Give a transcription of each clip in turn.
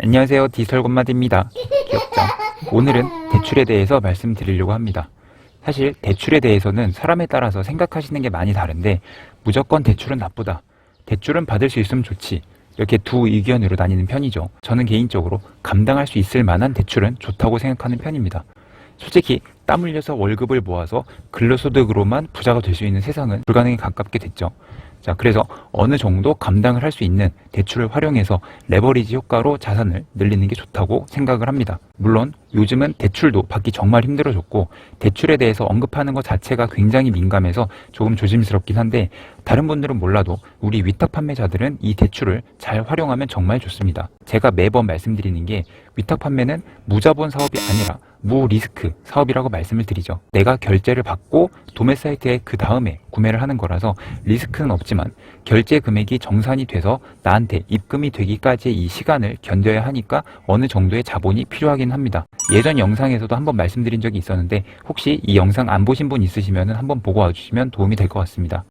안녕하세요. 디지털 건마디입니다. 귀엽죠? 오늘은 대출에 대해서 말씀드리려고 합니다. 사실 대출에 대해서는 사람에 따라서 생각하시는 게 많이 다른데 무조건 대출은 나쁘다. 대출은 받을 수 있으면 좋지. 이렇게 두 의견으로 나뉘는 편이죠. 저는 개인적으로 감당할 수 있을 만한 대출은 좋다고 생각하는 편입니다. 솔직히 땀 흘려서 월급을 모아서 근로소득으로만 부자가 될 수 있는 세상은 불가능에 가깝게 됐죠. 자, 그래서 어느 정도 감당을 할 수 있는 대출을 활용해서 레버리지 효과로 자산을 늘리는 게 좋다고 생각을 합니다. 물론 요즘은 대출도 받기 정말 힘들어졌고 대출에 대해서 언급하는 것 자체가 굉장히 민감해서 조금 조심스럽긴 한데 다른 분들은 몰라도 우리 위탁 판매자들은 이 대출을 잘 활용하면 정말 좋습니다. 제가 매번 말씀드리는 게 위탁 판매는 무자본 사업이 아니라 무리스크 사업이라고 말씀 을 드리죠. 내가 결제를 받고 도매 사이트에 그 다음에 구매를 하는 거라서 리스크는 없지만 결제 금액이 정산이 돼서 나한테 입금이 되기까지의 이 시간을 견뎌야 하니까 어느 정도의 자본이 필요하긴 합니다. 예전 영상에서도 한번 말씀드린 적이 있었는데 혹시 이 영상 안 보신 분 있으시면 한번 보고 와주시면 도움이 될 것 같습니다.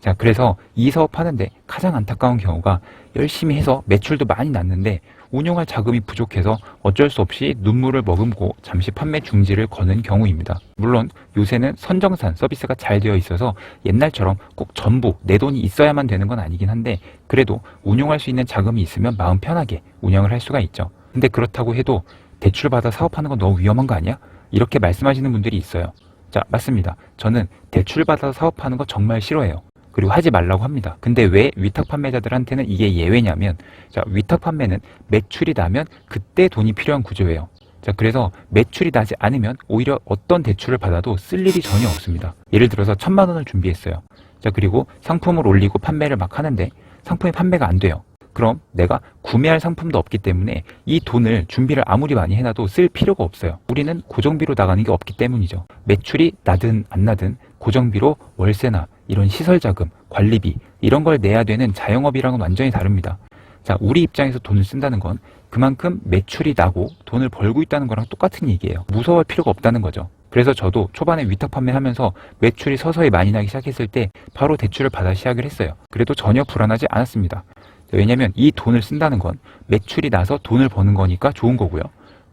자, 그래서 이 사업 하는데 가장 안타까운 경우가 열심히 해서 매출도 많이 났는데 운용할 자금이 부족해서 어쩔 수 없이 눈물을 머금고 잠시 판매 중지를 거는 경우입니다. 물론 요새는 선정산 서비스가 잘 되어 있어서 옛날처럼 꼭 전부 내 돈이 있어야만 되는 건 아니긴 한데 그래도 운용할 수 있는 자금이 있으면 마음 편하게 운영을 할 수가 있죠. 근데 그렇다고 해도 대출 받아 사업하는 건 너무 위험한 거 아니야? 이렇게 말씀하시는 분들이 있어요. 자, 맞습니다. 저는 대출 받아 사업하는 거 정말 싫어해요. 그리고 하지 말라고 합니다. 근데 왜 위탁 판매자들한테는 이게 예외냐면, 자, 위탁 판매는 매출이 나면 그때 돈이 필요한 구조예요. 자, 그래서 매출이 나지 않으면 오히려 어떤 대출을 받아도 쓸 일이 전혀 없습니다. 예를 들어서 천만 원을 준비했어요. 자, 그리고 상품을 올리고 판매를 막 하는데 상품이 판매가 안 돼요. 그럼 내가 구매할 상품도 없기 때문에 이 돈을 준비를 아무리 많이 해놔도 쓸 필요가 없어요. 우리는 고정비로 나가는 게 없기 때문이죠. 매출이 나든 안 나든 고정비로 월세나 이런 시설 자금, 관리비 이런 걸 내야 되는 자영업이랑은 완전히 다릅니다. 자, 우리 입장에서 돈을 쓴다는 건 그만큼 매출이 나고 돈을 벌고 있다는 거랑 똑같은 얘기예요. 무서워할 필요가 없다는 거죠. 그래서 저도 초반에 위탁 판매하면서 매출이 서서히 많이 나기 시작했을 때 바로 대출을 받아 시작을 했어요. 그래도 전혀 불안하지 않았습니다. 왜냐면 이 돈을 쓴다는 건 매출이 나서 돈을 버는 거니까 좋은 거고요.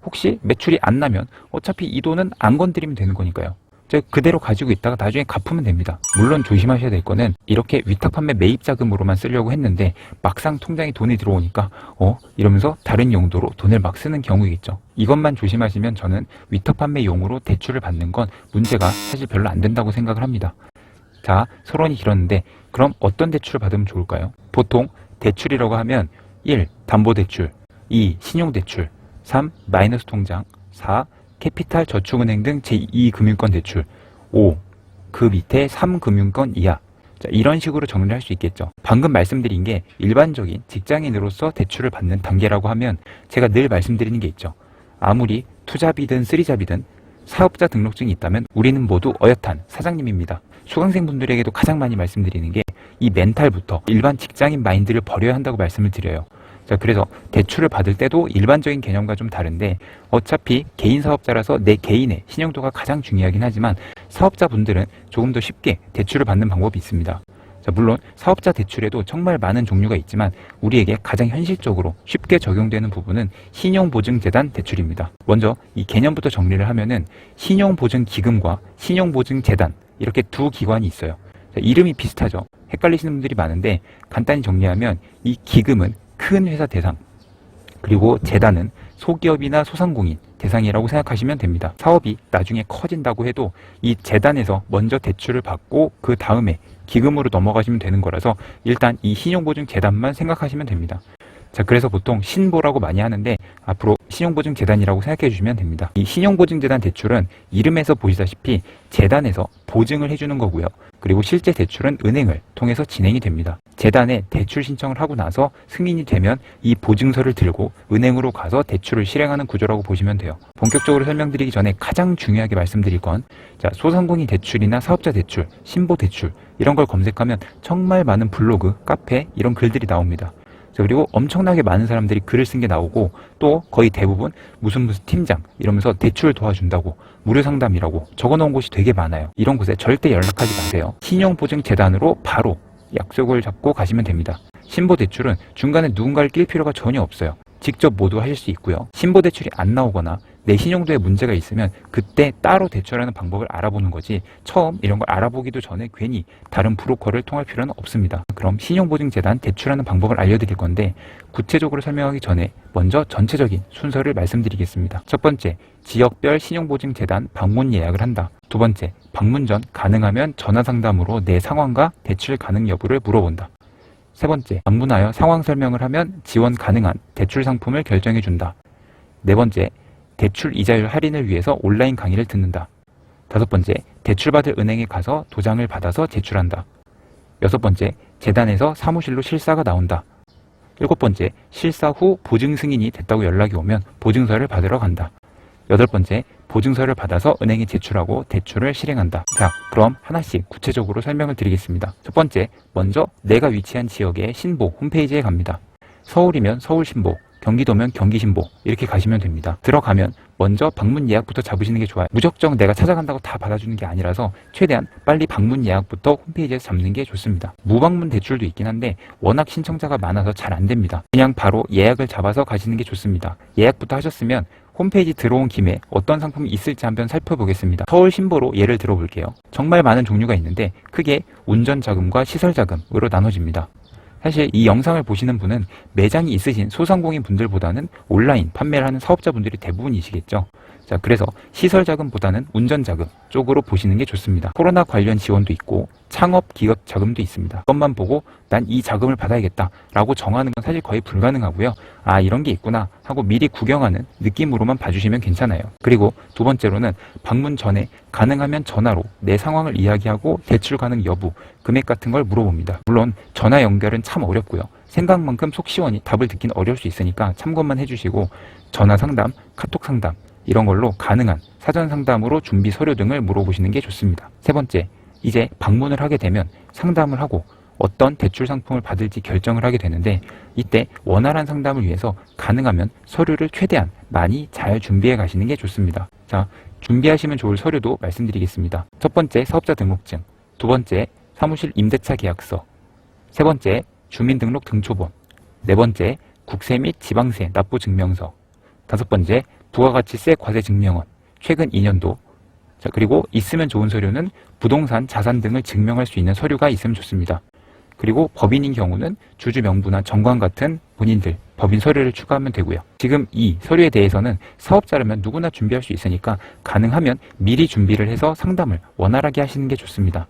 혹시 매출이 안 나면 어차피 이 돈은 안 건드리면 되는 거니까요. 즉 그대로 가지고 있다가 나중에 갚으면 됩니다. 물론 조심하셔야 될 거는 이렇게 위탁 판매 매입 자금으로만 쓰려고 했는데 막상 통장에 돈이 들어오니까 어 이러면서 다른 용도로 돈을 막 쓰는 경우겠죠. 이것만 조심하시면 저는 위탁 판매용으로 대출을 받는 건 문제가 사실 별로 안 된다고 생각을 합니다. 자, 서론이 길었는데 그럼 어떤 대출을 받으면 좋을까요? 보통 대출이라고 하면 1. 담보대출 2. 신용대출 3. 마이너스 통장 4. 캐피탈 저축은행 등 제2금융권 대출 5. 그 밑에 3금융권 이하 자, 이런 식으로 정리를 할수 있겠죠. 방금 말씀드린 게 일반적인 직장인으로서 대출을 받는 단계라고 하면 제가 늘 말씀드리는 게 있죠. 아무리 투잡이든 쓰리잡이든 사업자 등록증이 있다면 우리는 모두 어엿한 사장님입니다. 수강생분들에게도 가장 많이 말씀드리는 게 이 멘탈부터 일반 직장인 마인드를 버려야 한다고 말씀을 드려요. 자, 그래서 대출을 받을 때도 일반적인 개념과 좀 다른데 어차피 개인 사업자라서 내 개인의 신용도가 가장 중요하긴 하지만 사업자분들은 조금 더 쉽게 대출을 받는 방법이 있습니다. 자, 물론 사업자 대출에도 정말 많은 종류가 있지만 우리에게 가장 현실적으로 쉽게 적용되는 부분은 신용보증재단 대출입니다. 먼저 이 개념부터 정리를 하면은 신용보증기금과 신용보증재단 이렇게 두 기관이 있어요. 자, 이름이 비슷하죠. 헷갈리시는 분들이 많은데 간단히 정리하면 이 기금은 큰 회사 대상 그리고 재단은 소기업이나 소상공인 대상이라고 생각하시면 됩니다. 사업이 나중에 커진다고 해도 이 재단에서 먼저 대출을 받고 그 다음에 기금으로 넘어가시면 되는 거라서 일단 이 신용보증 재단만 생각하시면 됩니다. 자, 그래서 보통 신보라고 많이 하는데 앞으로 신용보증재단이라고 생각해 주시면 됩니다. 이 신용보증재단 대출은 이름에서 보시다시피 재단에서 보증을 해주는 거고요. 그리고 실제 대출은 은행을 통해서 진행이 됩니다. 재단에 대출 신청을 하고 나서 승인이 되면 이 보증서를 들고 은행으로 가서 대출을 실행하는 구조라고 보시면 돼요. 본격적으로 설명드리기 전에 가장 중요하게 말씀드릴 건 자, 소상공인 대출이나 사업자 대출, 신보 대출 이런 걸 검색하면 정말 많은 블로그, 카페 이런 글들이 나옵니다. 자, 그리고 엄청나게 많은 사람들이 글을 쓴 게 나오고 또 거의 대부분 무슨 무슨 팀장 이러면서 대출 도와준다고 무료 상담이라고 적어놓은 곳이 되게 많아요. 이런 곳에 절대 연락하지 마세요. 신용보증재단으로 바로 약속을 잡고 가시면 됩니다. 신보 대출은 중간에 누군가를 낄 필요가 전혀 없어요. 직접 모두 하실 수 있고요. 신보 대출이 안 나오거나 내 신용도에 문제가 있으면 그때 따로 대출하는 방법을 알아보는 거지 처음 이런 걸 알아보기도 전에 괜히 다른 브로커를 통할 필요는 없습니다. 그럼 신용보증재단 대출하는 방법을 알려드릴 건데 구체적으로 설명하기 전에 먼저 전체적인 순서를 말씀드리겠습니다. 첫 번째, 지역별 신용보증재단 방문 예약을 한다. 두 번째, 방문 전 가능하면 전화 상담으로 내 상황과 대출 가능 여부를 물어본다. 세 번째, 방문하여 상황 설명을 하면 지원 가능한 대출 상품을 결정해 준다. 네 번째, 대출 이자율 할인을 위해서 온라인 강의를 듣는다. 다섯 번째, 대출받을 은행에 가서 도장을 받아서 제출한다. 여섯 번째, 재단에서 사무실로 실사가 나온다. 일곱 번째, 실사 후 보증 승인이 됐다고 연락이 오면 보증서를 받으러 간다. 여덟 번째, 보증서를 받아서 은행에 제출하고 대출을 실행한다. 자, 그럼 하나씩 구체적으로 설명을 드리겠습니다. 첫 번째, 먼저 내가 위치한 지역의 신보 홈페이지에 갑니다. 서울이면 서울 신보, 경기도면 경기 신보 이렇게 가시면 됩니다. 들어가면 먼저 방문 예약부터 잡으시는 게 좋아요. 무작정 내가 찾아간다고 다 받아주는 게 아니라서 최대한 빨리 방문 예약부터 홈페이지에서 잡는 게 좋습니다. 무방문 대출도 있긴 한데 워낙 신청자가 많아서 잘 안 됩니다. 그냥 바로 예약을 잡아서 가시는 게 좋습니다. 예약부터 하셨으면 홈페이지 들어온 김에 어떤 상품이 있을지 한번 살펴보겠습니다. 서울 신보로 예를 들어볼게요. 정말 많은 종류가 있는데 크게 운전 자금과 시설 자금으로 나눠집니다. 사실 이 영상을 보시는 분은 매장이 있으신 소상공인 분들보다는 온라인 판매를 하는 사업자분들이 대부분이시겠죠. 자, 그래서 시설 자금보다는 운전 자금 쪽으로 보시는 게 좋습니다. 코로나 관련 지원도 있고 창업 기업 자금도 있습니다. 그것만 보고 난 이 자금을 받아야겠다라고 정하는 건 사실 거의 불가능하고요. 아, 이런 게 있구나 하고 미리 구경하는 느낌으로만 봐주시면 괜찮아요. 그리고 두 번째로는 방문 전에 가능하면 전화로 내 상황을 이야기하고 대출 가능 여부, 금액 같은 걸 물어봅니다. 물론 전화 연결은 참 어렵고요. 생각만큼 속 시원히 답을 듣긴 어려울 수 있으니까 참고만 해주시고 전화 상담, 카톡 상담 이런 걸로 가능한 사전 상담으로 준비 서류 등을 물어보시는 게 좋습니다. 세 번째, 이제 방문을 하게 되면 상담을 하고 어떤 대출 상품을 받을지 결정을 하게 되는데 이때 원활한 상담을 위해서 가능하면 서류를 최대한 많이 잘 준비해 가시는 게 좋습니다. 자, 준비하시면 좋을 서류도 말씀드리겠습니다. 첫 번째 사업자 등록증, 두 번째 사무실 임대차 계약서, 세 번째 주민등록 등초본, 네 번째 국세 및 지방세 납부 증명서, 다섯 번째 부가가치세 과세 증명원, 최근 2년도, 자, 그리고 있으면 좋은 서류는 부동산, 자산 등을 증명할 수 있는 서류가 있으면 좋습니다. 그리고 법인인 경우는 주주 명부나 정관 같은 본인들 법인 서류를 추가하면 되고요. 지금 이 서류에 대해서는 사업자라면 누구나 준비할 수 있으니까 가능하면 미리 준비를 해서 상담을 원활하게 하시는 게 좋습니다.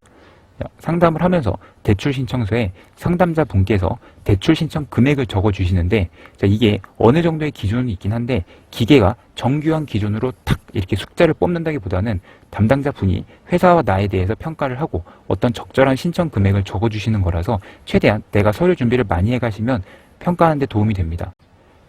상담을 하면서 대출 신청서에 상담자 분께서 대출 신청 금액을 적어 주시는데 이게 어느 정도의 기준이 있긴 한데 기계가 정교한 기준으로 탁 이렇게 숫자를 뽑는다기보다는 담당자 분이 회사와 나에 대해서 평가를 하고 어떤 적절한 신청 금액을 적어 주시는 거라서 최대한 내가 서류 준비를 많이 해 가시면 평가하는 데 도움이 됩니다.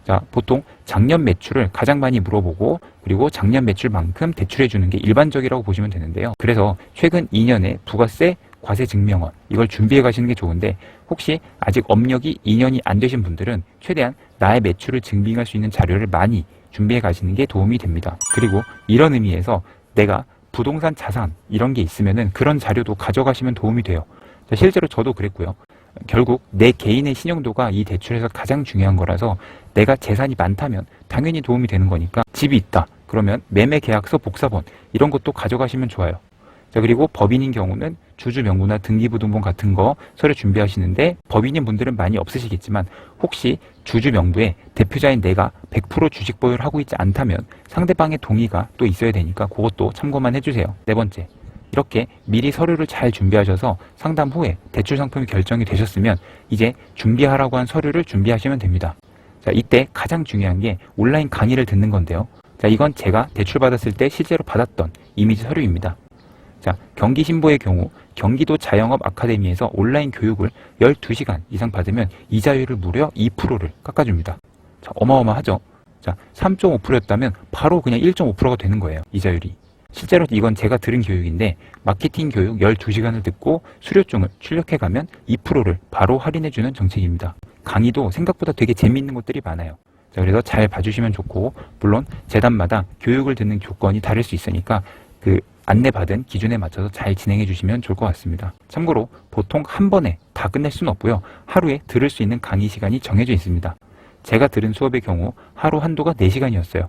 자, 보통 작년 매출을 가장 많이 물어보고 그리고 작년 매출만큼 대출해 주는 게 일반적이라고 보시면 되는데요. 그래서 최근 2년에 부가세 과세 증명원 이걸 준비해 가시는 게 좋은데 혹시 아직 업력이 2년이 안 되신 분들은 최대한 나의 매출을 증빙할 수 있는 자료를 많이 준비해 가시는 게 도움이 됩니다. 그리고 이런 의미에서 내가 부동산 자산 이런 게 있으면은 그런 자료도 가져가시면 도움이 돼요. 실제로 저도 그랬고요. 결국 내 개인의 신용도가 이 대출에서 가장 중요한 거라서 내가 재산이 많다면 당연히 도움이 되는 거니까 집이 있다. 그러면 매매 계약서 복사본 이런 것도 가져가시면 좋아요. 자, 그리고 법인인 경우는 주주 명부나 등기부등본 같은 거 서류 준비하시는데 법인인 분들은 많이 없으시겠지만 혹시 주주 명부에 대표자인 내가 100% 주식 보유를 하고 있지 않다면 상대방의 동의가 또 있어야 되니까 그것도 참고만 해주세요. 네 번째. 이렇게 미리 서류를 잘 준비하셔서 상담 후에 대출 상품이 결정이 되셨으면 이제 준비하라고 한 서류를 준비하시면 됩니다. 자, 이때 가장 중요한 게 온라인 강의를 듣는 건데요. 자, 이건 제가 대출 받았을 때 실제로 받았던 이미지 서류입니다. 자, 경기 신보의 경우 경기도 자영업 아카데미에서 온라인 교육을 12시간 이상 받으면 이자율을 무려 2%를 깎아줍니다. 자, 어마어마하죠? 자, 3.5%였다면 바로 그냥 1.5%가 되는 거예요. 이자율이. 실제로 이건 제가 들은 교육인데 마케팅 교육 12시간을 듣고 수료증을 출력해 가면 2%를 바로 할인해 주는 정책입니다. 강의도 생각보다 되게 재미있는 것들이 많아요. 자, 그래서 잘 봐주시면 좋고 물론 재단마다 교육을 듣는 교권이 다를 수 있으니까 그 안내받은 기준에 맞춰서 잘 진행해 주시면 좋을 것 같습니다. 참고로 보통 한 번에 다 끝낼 수는 없고요. 하루에 들을 수 있는 강의 시간이 정해져 있습니다. 제가 들은 수업의 경우 하루 한도가 4시간이었어요.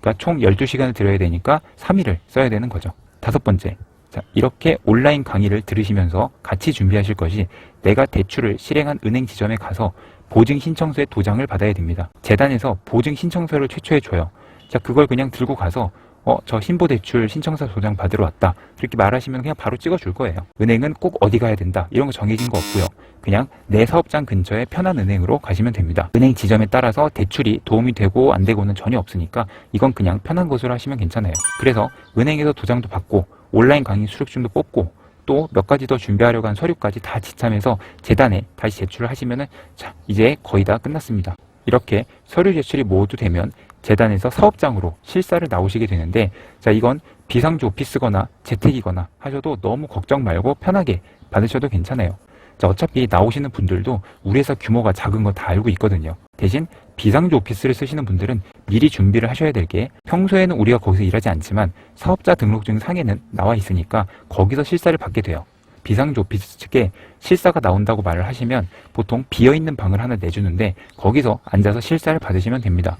그러니까 총 12시간을 들어야 되니까 3일을 써야 되는 거죠. 다섯 번째. 자, 이렇게 온라인 강의를 들으시면서 같이 준비하실 것이 내가 대출을 실행한 은행 지점에 가서 보증 신청서의 도장을 받아야 됩니다. 재단에서 보증 신청서를 최초에 줘요. 자, 그걸 그냥 들고 가서 어, 저 신보대출 신청서 도장 받으러 왔다. 이렇게 말하시면 그냥 바로 찍어줄 거예요. 은행은 꼭 어디 가야 된다. 이런 거 정해진 거 없고요. 그냥 내 사업장 근처에 편한 은행으로 가시면 됩니다. 은행 지점에 따라서 대출이 도움이 되고 안 되고는 전혀 없으니까 이건 그냥 편한 곳으로 하시면 괜찮아요. 그래서 은행에서 도장도 받고 온라인 강의 수료증도 뽑고 또몇 가지 더 준비하려고 한 서류까지 다 지참해서 재단에 다시 제출을 하시면은 자, 이제 거의 다 끝났습니다. 이렇게 서류 제출이 모두 되면 재단에서 사업장으로 실사를 나오시게 되는데 자 이건 비상주 오피스거나 재택이거나 하셔도 너무 걱정 말고 편하게 받으셔도 괜찮아요. 자 어차피 나오시는 분들도 우리 회사 규모가 작은 거 다 알고 있거든요. 대신 비상주 오피스를 쓰시는 분들은 미리 준비를 하셔야 될 게 평소에는 우리가 거기서 일하지 않지만 사업자 등록증 상에는 나와 있으니까 거기서 실사를 받게 돼요. 비상주 오피스 측에 실사가 나온다고 말을 하시면 보통 비어있는 방을 하나 내주는데 거기서 앉아서 실사를 받으시면 됩니다.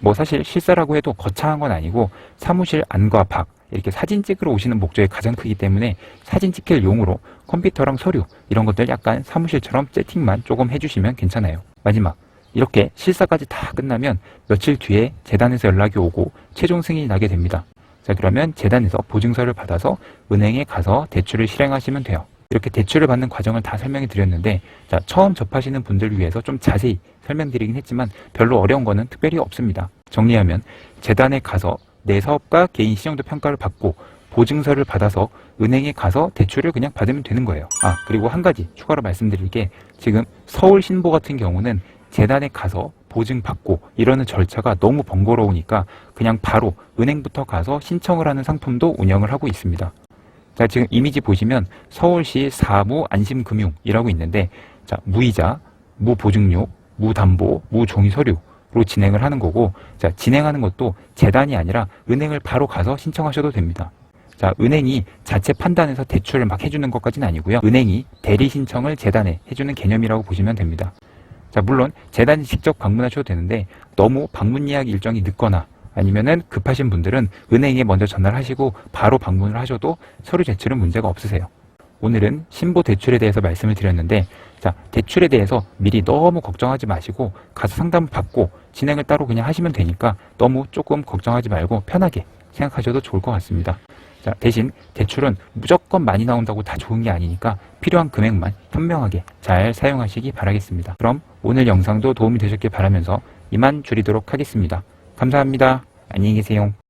뭐 사실 실사라고 해도 거창한 건 아니고 사무실 안과 밖 이렇게 사진 찍으러 오시는 목적이 가장 크기 때문에 사진 찍힐 용으로 컴퓨터랑 서류 이런 것들 약간 사무실처럼 세팅만 조금 해주시면 괜찮아요. 마지막 이렇게 실사까지 다 끝나면 며칠 뒤에 재단에서 연락이 오고 최종 승인이 나게 됩니다. 자 그러면 재단에서 보증서를 받아서 은행에 가서 대출을 실행하시면 돼요. 이렇게 대출을 받는 과정을 다 설명해 드렸는데 자 처음 접하시는 분들을 위해서 좀 자세히 설명드리긴 했지만 별로 어려운 거는 특별히 없습니다. 정리하면 재단에 가서 내 사업과 개인 신용도 평가를 받고 보증서를 받아서 은행에 가서 대출을 그냥 받으면 되는 거예요. 아 그리고 한 가지 추가로 말씀드릴 게 지금 서울 신보 같은 경우는 재단에 가서 보증 받고 이러는 절차가 너무 번거로우니까 그냥 바로 은행부터 가서 신청을 하는 상품도 운영을 하고 있습니다. 자, 지금 이미지 보시면 서울시 사무 안심금융이라고 있는데, 자, 무이자, 무보증료, 무담보, 무종이 서류로 진행을 하는 거고, 자, 진행하는 것도 재단이 아니라 은행을 바로 가서 신청하셔도 됩니다. 자, 은행이 자체 판단해서 대출을 막 해주는 것까지는 아니고요. 은행이 대리 신청을 재단에 해주는 개념이라고 보시면 됩니다. 자, 물론 재단이 직접 방문하셔도 되는데 너무 방문 예약 일정이 늦거나 아니면은 급하신 분들은 은행에 먼저 전화를 하시고 바로 방문을 하셔도 서류 제출은 문제가 없으세요. 오늘은 신보 대출에 대해서 말씀을 드렸는데 자, 대출에 대해서 미리 너무 걱정하지 마시고 가서 상담을 받고 진행을 따로 그냥 하시면 되니까 너무 조금 걱정하지 말고 편하게 생각하셔도 좋을 것 같습니다. 자, 대신 대출은 무조건 많이 나온다고 다 좋은 게 아니니까 필요한 금액만 현명하게 잘 사용하시기 바라겠습니다. 그럼 오늘 영상도 도움이 되셨길 바라면서 이만 줄이도록 하겠습니다. 감사합니다. 안녕히 계세요.